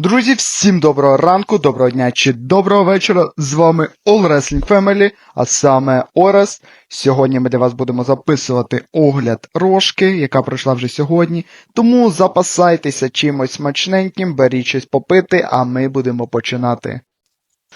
Друзі, всім доброго ранку, доброго дня чи доброго вечора. З вами All Wrestling Family, а саме Орес. Сьогодні ми для вас будемо записувати огляд рожки, яка пройшла вже сьогодні. Тому запасайтеся чимось смачненьким, беріть щось попити, а ми будемо починати.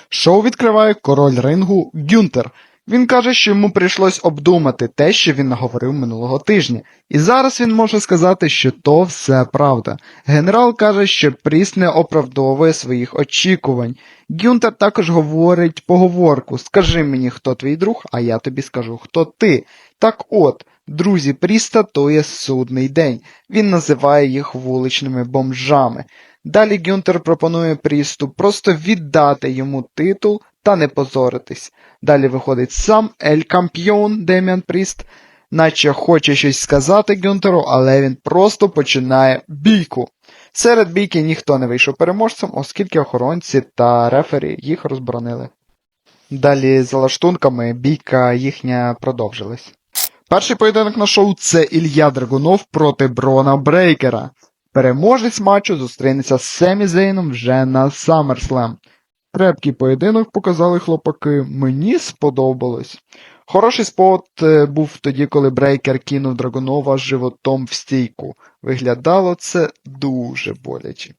Шоу відкриває король рингу Гюнтер. Він каже, що йому прийшлось обдумати те, що він наговорив минулого тижня. І зараз він може сказати, що то все правда. Генерал каже, що Пріс не оправдовує своїх очікувань. Гюнтер також говорить поговорку: Скажи мені, хто твій друг, а я тобі скажу, хто ти. Так от, друзі Пріста то є судний день. Він називає їх вуличними бомжами. Далі Гюнтер пропонує Прісту просто віддати йому титул та не позоритись. Далі виходить сам Ель Кампіон Деміан Пріст, наче хоче щось сказати Гюнтеру, але він просто починає бійку. Серед бійки ніхто не вийшов переможцем, оскільки охоронці та рефері їх розборонили. Далі за лаштунками бійка їхня продовжилась. Перший поєдинок на шоу це Ілля Драгунов проти Брона Брейкера. Переможець матчу зустрінеться з Семі Зейном вже на SummerSlam. Крепкий поєдинок показали хлопаки, мені сподобалось. Хороший спот е, був тоді, коли Брейкер кинув Драгунова животом в стійку. Виглядало це дуже боляче.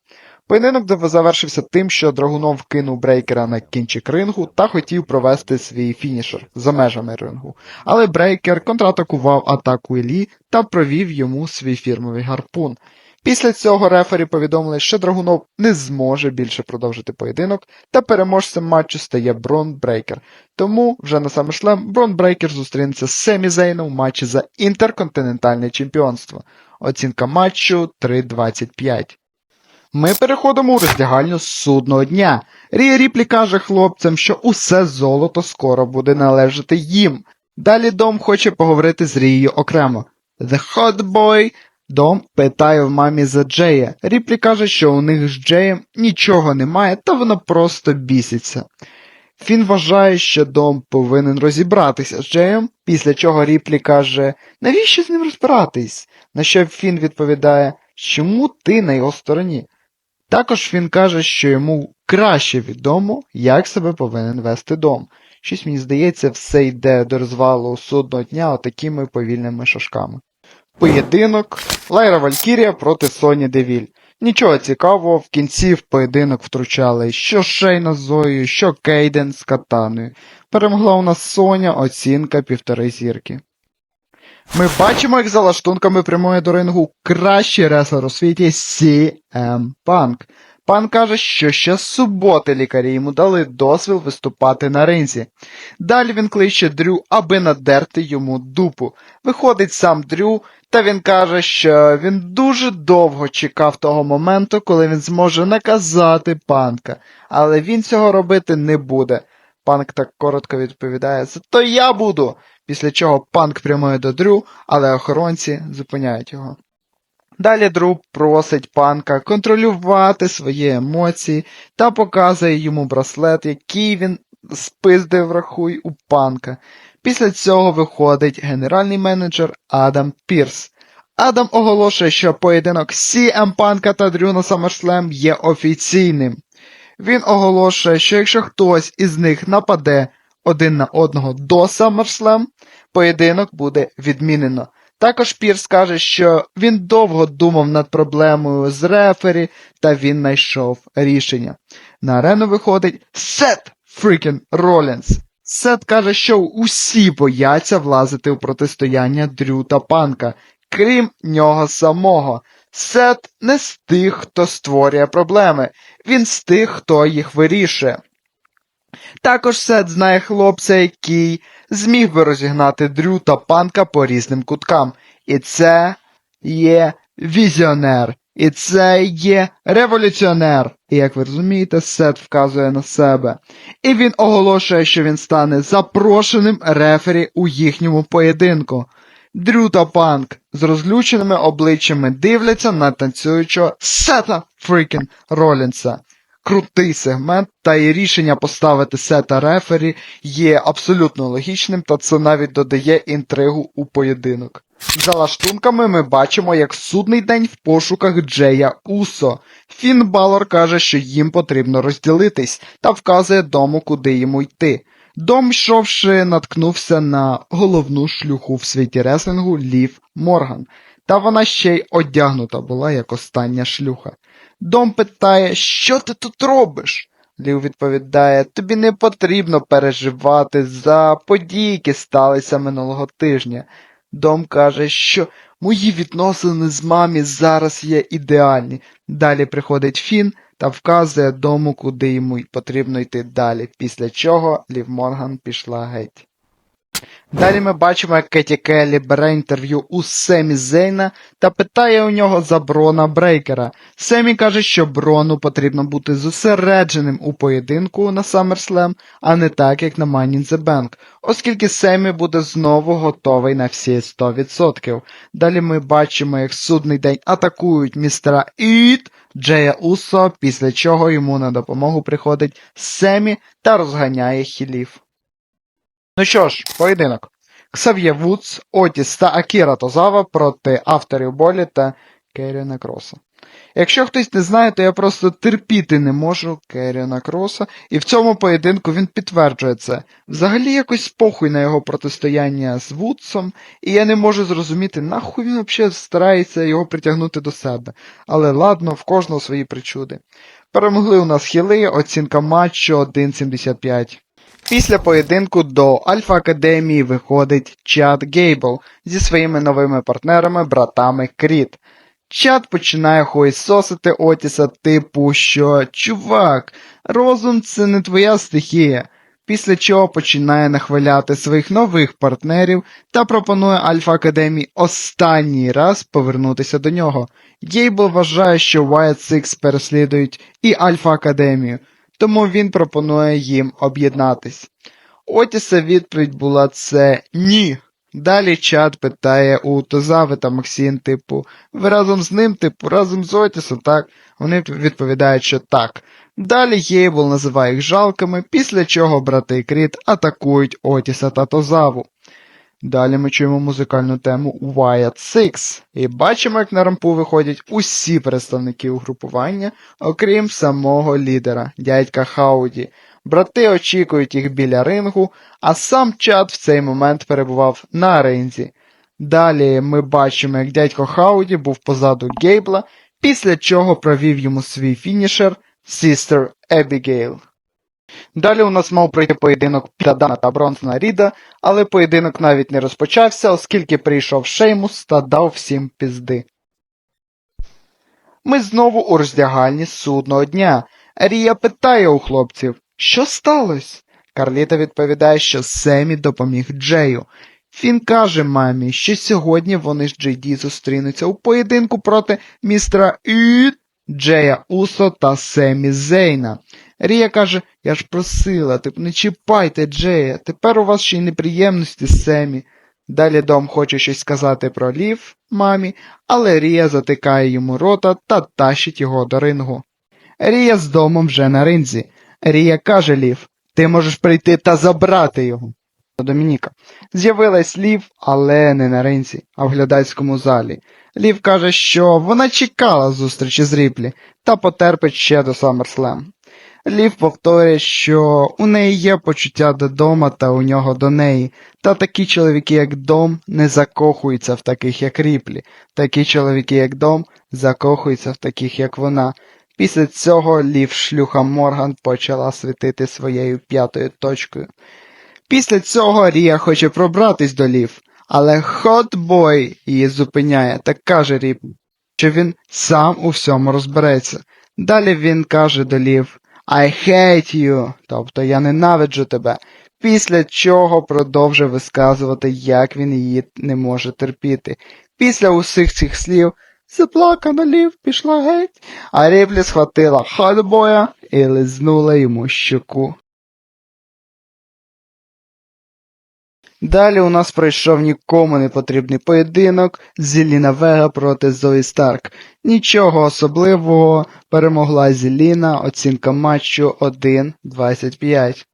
Поєдинок завершився тим, що Драгунов кинув Брейкера на кінчик рингу та хотів провести свій фінішер за межами рингу. Але Брейкер контратакував атаку Іллі та провів йому свій фірмовий гарпун. Після цього рефері повідомили, що Драгунов не зможе більше продовжити поєдинок, та переможцем матчу стає Брон Брейкер. Тому вже на SummerSlam Брон Брейкер зустрінеться з Семі Зейном в матчі за інтерконтинентальне чемпіонство. Оцінка матчу 3.25. Ми переходимо у роздягальню судного дня. Рія Ріплі каже хлопцям, що усе золото скоро буде належати їм. Далі Дом хоче поговорити з Рією окремо. The Hot Boy Дом питає в мамі за Джея. Ріплі каже, що у них з Джеєм нічого немає, та вона просто біситься. Фін вважає, що Дом повинен розібратися з Джеєм, після чого Ріплі каже, навіщо з ним розбиратись? На що Фін відповідає, чому ти на його стороні? Також Фін каже, що йому краще відомо, як себе повинен вести дом. Щось мені здається, все йде до розвалу судного дня отакими повільними шашками. Поєдинок Лайра Валькірія проти Соні Девіль. Нічого цікавого, в кінці в поєдинок втручали що Шейна з Зоєю, що Кейден з Катаною. Перемогла у нас Соня, оцінка півтори зірки. Ми бачимо, як за лаштунками прямує до рингу кращий реслер у світі CM Punk. Пан каже, що ще з суботи лікарі йому дали дозвіл виступати на ринзі. Далі він кличе Дрю, аби надерти йому дупу. Виходить сам Дрю, та він каже, що він дуже довго чекав того моменту, коли він зможе наказати панка, але він цього робити не буде. Панк так коротко відповідає, то я буду. Після чого панк прямує до Дрю, але охоронці зупиняють його. Далі Дру просить панка контролювати свої емоції та показує йому браслет, який він спиздив рахуй у панка. Після цього виходить генеральний менеджер Адам Пірс. Адам оголошує, що поєдинок CM Панка та Дрю на SummerSlam є офіційним. Він оголошує, що якщо хтось із них нападе один на одного до SummerSlam, поєдинок буде відмінено. Також Пірс каже, що він довго думав над проблемою з рефері, та він знайшов рішення. На арену виходить Сет Фрікін Ролінс. Сет каже, що усі бояться влазити у протистояння Дрю та Панка, крім нього самого. Сет не з тих, хто створює проблеми, він з тих, хто їх вирішує. Також Сет знає хлопця, який зміг би розігнати Дрю та панка по різним куткам. І це є візіонер. І це є революціонер. І як ви розумієте, Сет вказує на себе. І він оголошує, що він стане запрошеним рефері у їхньому поєдинку. Дрю та панк з розлюченими обличчями дивляться на танцюючого Сета Фрікін Ролінса. Крутий сегмент, та і рішення поставити сета рефері є абсолютно логічним, та це навіть додає інтригу у поєдинок. За лаштунками ми бачимо, як судний день в пошуках Джея Усо. Фін Балор каже, що їм потрібно розділитись, та вказує дому, куди йому йти. Дом, йшовши, наткнувся на головну шлюху в світі реслінгу Лів Морган, та вона ще й одягнута була як остання шлюха. Дом питає, що ти тут робиш? Лів відповідає, тобі не потрібно переживати за події, які сталися минулого тижня. Дом каже, що мої відносини з мамі зараз є ідеальні. Далі приходить Фін та вказує дому, куди йому потрібно йти далі, після чого Лів Морган пішла геть. Далі ми бачимо, як Кеті Келлі бере інтерв'ю у Семі Зейна та питає у нього за Брона Брейкера. Семі каже, що Брону потрібно бути зосередженим у поєдинку на SummerSlam, а не так, як на Money in the Bank, оскільки Семі буде знову готовий на всі 100%. Далі ми бачимо, як судний день атакують містера Іт, Джея Усо, після чого йому на допомогу приходить Семі та розганяє хілів. Ну що ж, поєдинок. Ксав'є Вудс, Отіс та Акіра Тозава проти авторів болі та Керіона Кроса. Якщо хтось не знає, то я просто терпіти не можу Керіона Кроса, і в цьому поєдинку він підтверджує це. Взагалі якось похуй на його протистояння з Вудсом, і я не можу зрозуміти, нахуй він взагалі старається його притягнути до себе. Але ладно, в кожного свої причуди. Перемогли у нас хіли, оцінка матчу 1.75. Після поєдинку до Альфа Академії виходить Чад Гейбл зі своїми новими партнерами, братами Кріт. Чад починає хуйсосити Отіса, типу, що чувак, розум це не твоя стихія. Після чого починає нахваляти своїх нових партнерів та пропонує Альфа Академії останній раз повернутися до нього. Гейбл вважає, що Wyatt Six переслідують і Альфа Академію, тому він пропонує їм об'єднатись. Отіса відповідь була це ні. Далі чат питає у Тозави та Максін, типу, ви разом з ним, типу, разом з Отісом, так? Вони відповідають, що так. Далі Гейбл називає їх жалками, після чого брати Кріт атакують Отіса та Тозаву. Далі ми чуємо музикальну тему Wyatt Six і бачимо, як на рампу виходять усі представники угрупування, окрім самого лідера, дядька Хауді. Брати очікують їх біля рингу, а сам чат в цей момент перебував на ринзі. Далі ми бачимо, як дядько Хауді був позаду Гейбла, після чого провів йому свій фінішер Sister Abigail. Далі у нас мав пройти поєдинок Дана та Бронсона Ріда, але поєдинок навіть не розпочався, оскільки прийшов Шеймус та дав всім пізди. Ми знову у роздягальні судного дня. Рія питає у хлопців, що сталося? Карліта відповідає, що Семі допоміг Джею. Фін каже мамі, що сьогодні вони з Джейді зустрінуться у поєдинку проти містера Іт, Джея Усо та Семі Зейна. Рія каже, я ж просила, тип не чіпайте Джея, тепер у вас ще й неприємності з Семі. Далі Дом хоче щось сказати про Лів мамі, але Рія затикає йому рота та тащить його до рингу. Рія з домом вже на ринзі. Рія каже Лів, ти можеш прийти та забрати його. Домініка. З'явилась Лів, але не на ринзі, а в глядацькому залі. Лів каже, що вона чекала зустрічі з Ріплі та потерпить ще до SummerSlam. Лів повторює, що у неї є почуття до дома та у нього до неї, та такі чоловіки, як Дом, не закохуються в таких, як Ріплі. Такі чоловіки, як Дом, закохуються в таких, як вона. Після цього Лів шлюха Морган почала світити своєю п'ятою точкою. Після цього Рія хоче пробратись до Лів, але Хотбой її зупиняє та каже Ріп, що він сам у всьому розбереться. Далі він каже до Лів I hate you, тобто я ненавиджу тебе, після чого продовжує висказувати, як він її не може терпіти. Після усіх цих слів заплакана Лів пішла геть, а Ріплі схватила Хотбоя і лизнула йому щоку. Далі у нас пройшов нікому не потрібний поєдинок Зеліна Вега проти Зої Старк. Нічого особливого, перемогла Зеліна, оцінка матчу 1-25.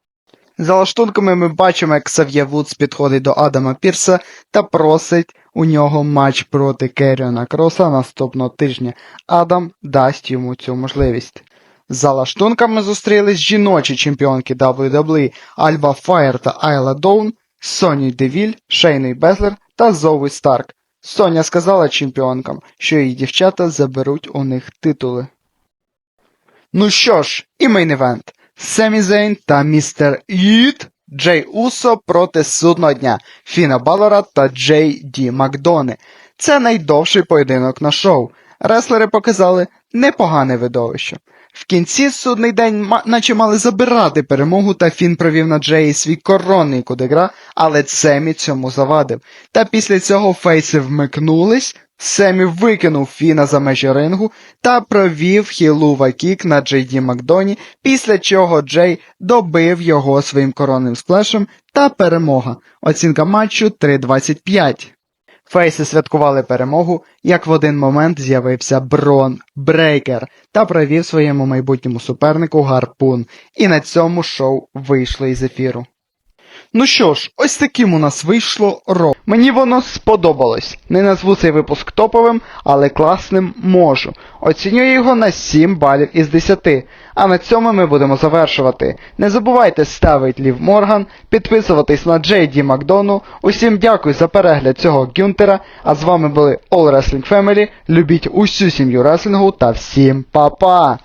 За лаштунками ми бачимо, як Сав'є Вудс підходить до Адама Пірса та просить у нього матч проти Керіона Кроса наступного тижня. Адам дасть йому цю можливість. За лаштунками зустрілись жіночі чемпіонки WWE Альба Фаєр та Айла Доун, Соні Девіль, Шейний Безлер та Зоуі Старк. Соня сказала чемпіонкам, що її дівчата заберуть у них титули. Ну що ж, і мейн-івент. Семі Зейн та містер Іт Джей Усо проти судного дня Фіна Балора та Джей Ді Макдони. Це найдовший поєдинок на шоу. Реслери показали непогане видовище. В кінці судний день наче мали забирати перемогу, та Фін провів на Джеї свій коронний кудегра, але Семі цьому завадив. Та після цього фейси вмикнулись, Семі викинув Фіна за межі рингу та провів хілува кік на Джей Ді Макдоні, після чого Джей добив його своїм коронним сплешем та перемога. Оцінка матчу 3.25. Фейси святкували перемогу, як в один момент з'явився Брон Брейкер та провів своєму майбутньому супернику гарпун. І на цьому шоу вийшло із ефіру. Ну що ж, ось таким у нас вийшло ро. Мені воно сподобалось. Не назву цей випуск топовим, але класним можу. Оцінюю його на 7 балів із 10. А на цьому ми будемо завершувати. Не забувайте ставити Лів Морган, підписуватись на Ді Макдону. Усім дякую за перегляд цього Гюнтера. А з вами були All Wrestling Family. Любіть усю сім'ю реслінгу та всім па-па!